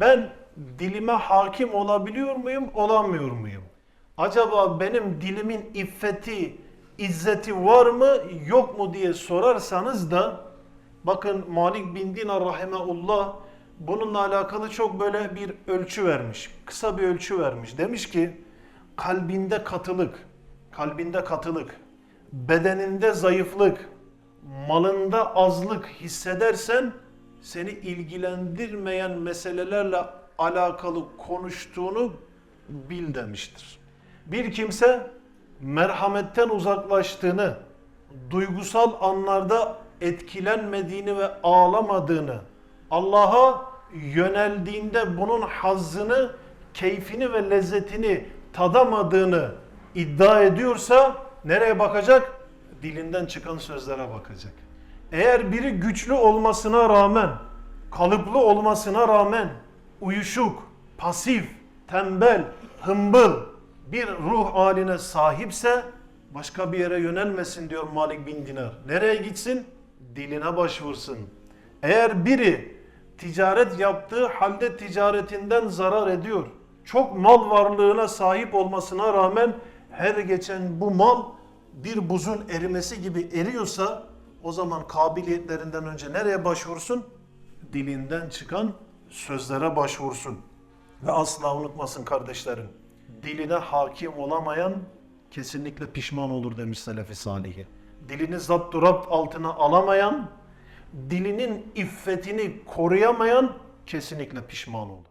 Ben dilime hakim olabiliyor muyum, olamıyor muyum? Acaba benim dilimin iffeti, izzeti var mı, yok mu diye sorarsanız da bakın Malik bin Dinar rahimeullah bununla alakalı çok böyle bir ölçü vermiş. Kısa bir ölçü vermiş. Demiş ki kalbinde katılık, kalbinde katılık, bedeninde zayıflık, malında azlık hissedersen seni ilgilendirmeyen meselelerle alakalı konuştuğunu bil demiştir. Bir kimse merhametten uzaklaştığını, duygusal anlarda etkilenmediğini ve ağlamadığını, Allah'a yöneldiğinde bunun hazzını, keyfini ve lezzetini tadamadığını iddia ediyorsa nereye bakacak? Dilinden çıkan sözlere bakacak. Eğer biri güçlü olmasına rağmen, kalıplı olmasına rağmen uyuşuk, pasif, tembel, hımbıl bir ruh haline sahipse başka bir yere yönelmesin diyor Malik bin Dinar. Nereye gitsin? Diline başvursun. Eğer biri ticaret yaptığı halde ticaretinden zarar ediyor. Çok mal varlığına sahip olmasına rağmen her geçen bu mal bir buzun erimesi gibi eriyorsa o zaman kabiliyetlerinden önce nereye başvursun? Dilinden çıkan sözlere başvursun. Ve asla unutmasın kardeşlerim. Diline hakim olamayan kesinlikle pişman olur demiş Selefi Salih'i. Dilini zapt rapt altına alamayan, dilinin iffetini koruyamayan kesinlikle pişman olur.